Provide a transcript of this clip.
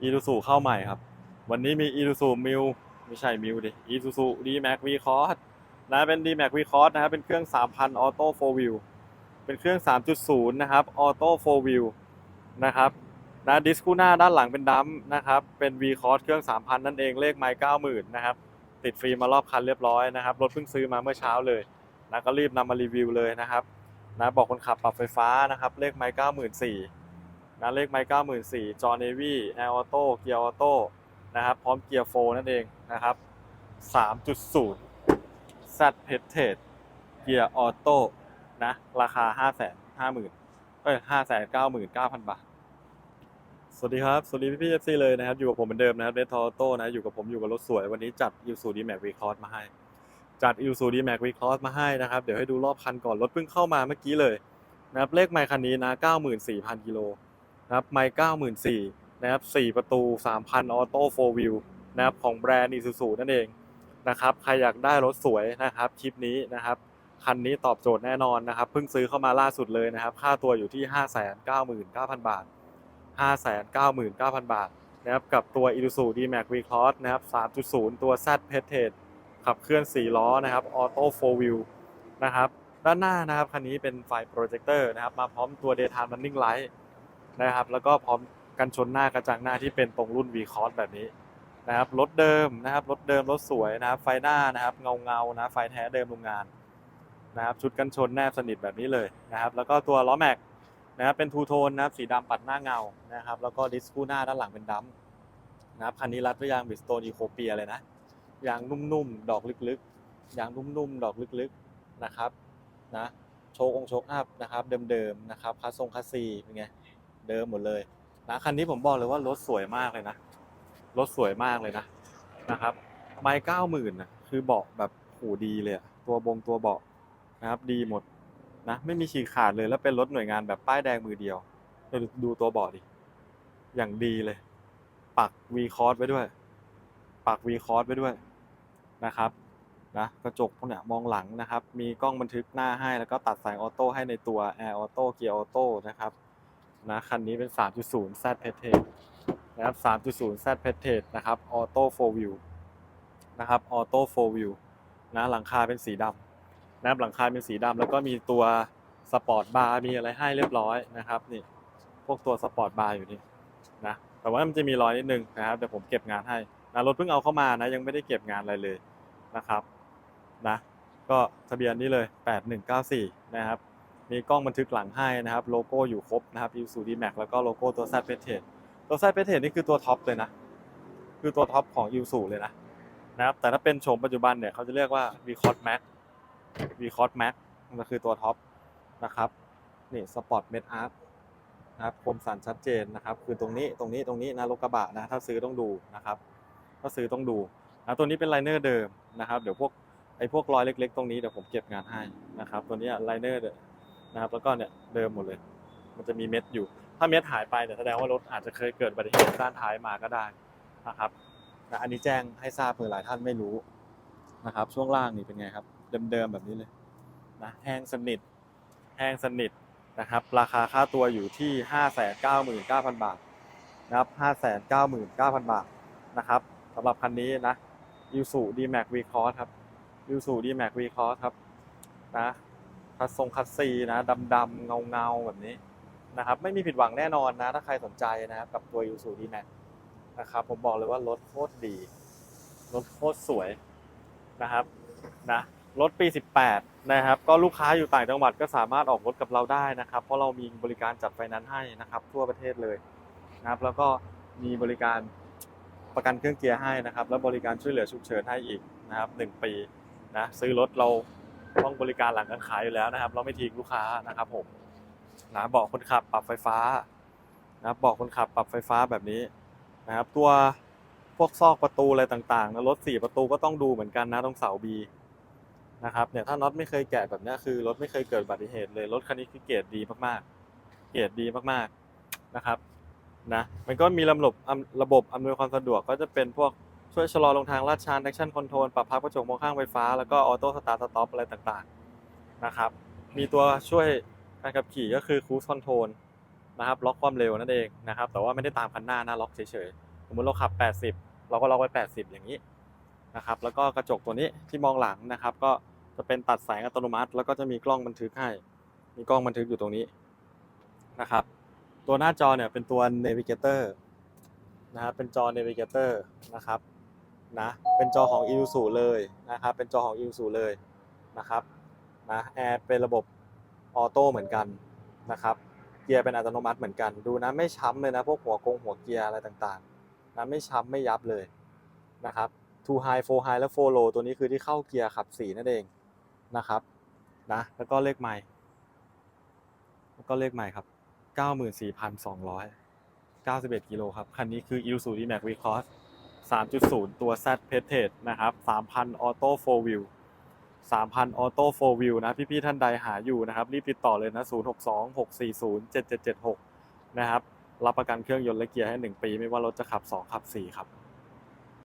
อีซูซูเข้าใหม่ครับ วันนี้มีอีซูซูมิวไม่ใช่มิวดิอีซูซูดีแม็กวีคอร์สนะเป็นดีแม็กวีคอร์สนะครับเป็นเครื่อง 3,000ออโต้โฟวิลเป็นเครื่อง 3.0 นะครับออโต้โฟวิลนะครับนะดิสคูหน้าด้านหลังเป็นดัมนะครับเป็น V คอร์สเครื่อง 3,000 นั่นเองเลขไมล์90,000นะครับติดฟรีมารอบคันเรียบร้อยนะครับรถเพิ่งซื้อมาเมื่อเช้าเลยนะก็รีบนำมารีวิวเลยนะครับนะบอกคนขับปรับไฟฟ้านะครับเลขไมล์94,000 นะเลขไมล์94,000จอเนวี่แอร์ออโต้เกียร์ออโต้นะครับพร้อมเกียร์โฟนั่นเองนะครับ3.0 Z p e t e เพจเทดเกียร์ออโต้นะราคา550,000เอ้ย599,000บาทสวัสดีครับ สวัสดีพี่พี่เอฟซีเลยนะครับ อยู่กับผมเหมือนเดิมนะครับเดทอโต้นะอยู่กับผมอยู่กับรถสวย วันนี้จัดยูซูดีแม็กวีคอร์สมาให้ จัดยูซูดีแม็กวีคอร์สมาให้นะครับ เดี๋ยวให้ดูรอบคันก่อน รถเพิ่งเข้ามาเมื่อกี้เลยนะครับเลขไมค์คันนี้นะ 94,000 กิโล นะครับไมค์94,000นสี่นะครับ4ประตู3,000ออโต้โฟวิลนะครับของแบรนด์อีซูซูนั่นเองนะครับใครอยากได้รถสวยนะครับคลิปนี้นะครับคันนี้ตอบโจทย์แน่นอนนะครับเพิ่งซื้อเข้ามาล่าสุดเลยนะครับ ค่าตัวอยู่ที่ 599,000 บาท 599,000 บาทนะครับกับตัว i l u s u D-Max V-Cross นะครับ 3.0 ตัว Z p e t e ขับเคลื่อน 4 ล้อนะครับ Auto 4 Wheel นะครับด้านหน้านะครับคันนี้เป็นไฟโปรเจคเตอร์นะครับมาพร้อมตัว Daytime Running Light นะครับ แล้วก็พร้อมกันชนหน้ากระจังหน้าที่เป็นตรงรุ่น V-Cross แบบนี้นะครับ รถเดิมนะครับ รถเดิมรถสวยนะครับ ไฟหน้านะครับ เงาเงานะไฟแท้เดิมโรงงานนะครับ ชุดกันชนแนบสนิทแบบนี้เลยนะครับ แล้วก็ตัวล้อแม็กนะครับ เป็นทูโทนนะครับ สีดำปัดหน้าเงา นะครับ แล้วก็ดิสคูหน้าด้านหลังเป็นดัมนะครับ คันนี้รัดด้วยยางบิสโตนอีโคเปียเลยนะ ยางนุ่มๆ ดอกลึกๆ ยางนุ่มๆ ดอกลึกๆ นะครับ นะ โชกองโชกอัพนะครับ เดิมๆ นะครับคัสทรงคัสซีเป็นไง เดิมหมดเลยนะคันนี้ผมบอกเลยว่ารถสวยมากเลยนะ รถสวยมากเลยนะนะครับ ไมล์เก้าหมื่นนะคือเบาะแบบโหดีเลยอะตัวบงตัวเบาะนะครับ ดีหมดนะไม่มีฉีกขาดเลยแล้วเป็นรถหน่วยงานแบบป้ายแดงมือเดียวดูตัวเบาะดิอย่างดีเลย ปัก V คอร์สไว้ด้วย ปัก V คอร์สไว้ด้วยนะครับนะกระจกพวกเนี้ยมองหลังนะครับ มีกล้องบันทึกหน้าให้แล้วก็ตัดสายออโต้ให้ในตัว Air Auto Gear Auto นะครับ นะคันนี้เป็น 3.0 Z p e t e นะครับ 3.0 Z p e t e นะครับ Auto 4 Wheel นะครับ Auto 4 Wheel นะหลังคาเป็นสีดำนะครับหลังคาเป็นสีดำแล้วก็มีตัวสปอร์ตบาร์มีอะไรให้เรียบร้อยนะครับนี่พวกตัวสปอร์ตบาร์อยู่นี่นะแต่ว่ามันจะมีรอยนิดนึงนะครับเดี๋ยวผมเก็บงานให้นะรถเพิ่งเอาเข้ามานะยังไม่ได้เก็บงานอะไรเลยนะครับนะก็ทะเบียนนี้เลย 8194 นะครับ มีกล้องบันทึกหลังให้นะครับ โลโก้อยู่ครบนะครับ i s u d m a x แล้วก็โลโก้ตัว Z p e t e ตัว Z p e t e นี่คือตัวท็อปเลยนะ คือตัวท็อปของ i s u เลยนะนะครับ แต่ถ้าเป็นโฉมปัจจุบันเนี่ยเขาจะเรียกว่า v c o t Max v c o s Max มันคือตัวท็อปนะครับนี่สปอร์ตเมดอาร์ตนะครับคมสันชัดเจนนะครับ คือตรงนี้ตรงนี้ตรงนี้นะรถกระบะนะถ้าซื้อต้องดูนะครับถ้าซื้อต้องดูนะตัวนี้เป็นไลเนอร์เดิมนะครับ เดี๋ยวพวกไอ้พวกรอยเล็ก ๆ ตรงนี้เดี๋ยวผมเก็บงานให้นะครับ ตัวนี้ไลเนอร์ นะครับแล้วก็เนี่ยเดิมหมดเลย มันจะมีเม็ดอยู่ ถ้าเม็ดหายไปเนี่ยแสดงว่ารถอาจจะเคยเกิดอุบัติเหตุด้านท้ายมาก็ได้นะครับนะอันนี้แจ้งให้ทราบเผื่อหลายท่านไม่รู้นะครับ ช่วงล่างนี่เป็นไงครับ เดิมๆแบบนี้เลยนะแห้งสนิทแห้งสนิทนะครับ ราคาค่าตัวอยู่ที่ 599,000 บาทนะครับ599,000 บาทนะครับสำหรับคันนี้นะ i s u D-Max V-Cross ครับ i s u D-Max V-Cross ครับนะ คัสทรงคัสซีนะดำๆเงาๆแบบนี้นะครับ ไม่มีผิดหวังแน่นอนนะ ถ้าใครสนใจนะครับกับตัว i s u D-Max นะครับ ผมบอกเลยว่ารถโคตรดี รถโคตรสวยนะครับนะรถปี 18 นะครับ ก็ลูกค้าอยู่ต่างจังหวัดก็สามารถออกรถกับเราได้นะครับ เพราะเรามีบริการจัดไฟนนซ์ให้นะครับ ทั่วประเทศเลยนะครับ แล้วก็มีบริการประกันเครื่องเกียร์ให้นะครับ แล้วบริการช่วยเหลือฉุกเฉินให้อีกนะครับหนึ่งปีนะซื้อรถเรา ต้องบริการหลังการขายอยู่แล้วนะครับ เราไม่ทิ้งลูกค้านะครับผมนะเบาะคนขับปรับไฟฟ้านะครับเบาะคนขับปรับไฟฟ้าแบบนี้นะครับ ตัวพวกซอกประตูอะไรต่างๆนะรถสี่ประตูก็ต้องดูเหมือนกันนะตรงเสาบีนะครับเนี่ยถ้าน็อตไม่เคยแกะแบบนี้คือรถไม่เคยเกิดอุบัติเหตุเลยรถคันนี้คือเกรดดีมากๆ เกรดดีมากๆนะครับนะมันก็มีระบบระบบอำนวยความสะดวกก็จะเป็นพวก ช่วยชะลอลงทางลาดชัน traction control ปรับพักกระจกมองข้างไฟฟ้า แล้วก็ออโต้สตาร์ทสต็อปอะไรต่างๆนะครับมีตัวช่วยการขับขี่ก็คือ cruise control นะครับล็อกความเร็วนั่นเองนะครับแต่ว่าไม่ได้ตามคันหน้านะล็อกเฉยสมมติเราขับ 80 เราก็ล็อกไว้ 80 อย่างนี้นะครับแล้วก็กระจกตัวนี้ที่มองหลังนะครับ ก็จะเป็นตัดแสงอัตโนมัติ แล้วก็จะมีกล้องบันทึกให้มีกล้องบันทึกอยู่ตรงนี้นะครับ ตัวหน้าจอเนี่ยเป็นตัว Navigator นะครับเป็นจอ Navigator นะครับ นะเป็นจอของ i l u s u เลยนะครับเป็นจอของ i l u s u เลยนะครับนะแอร์เป็นระบบออโต้เหมือนกันนะครับเกียร์เป็นอัตโนมัติเหมือนกันดูนะไม่ช้ำเลยนะพวกหัวกงหัวเกียร์อะไรต่างๆนะไม่ช้ำไม่ยับเลยนะครับ two high four high และ four low ตัวนี้คือที่เข้าเกียร์ขับสี่นั่นเองนะครับนะแล้วก็เลขไมล์แล้วก็เลขไมล์ครับ 94,291กิโลครับ คันนี้คือ Isuzu D-Max V-Cross 3.0 ตัว Z p e t e d นะครับ 3,000 Auto 4 Wheel 3,000 Auto 4 Wheel นะพี่ๆท่านใดหาอยู่นะครับ รีบติดต่อเลยนะ 062 640 7776 นะครับ รับประกันเครื่องยนต์และเกียร์ให้ 1 ปี ไม่ว่ารถจะขับ 2 ขับ 4 ครับ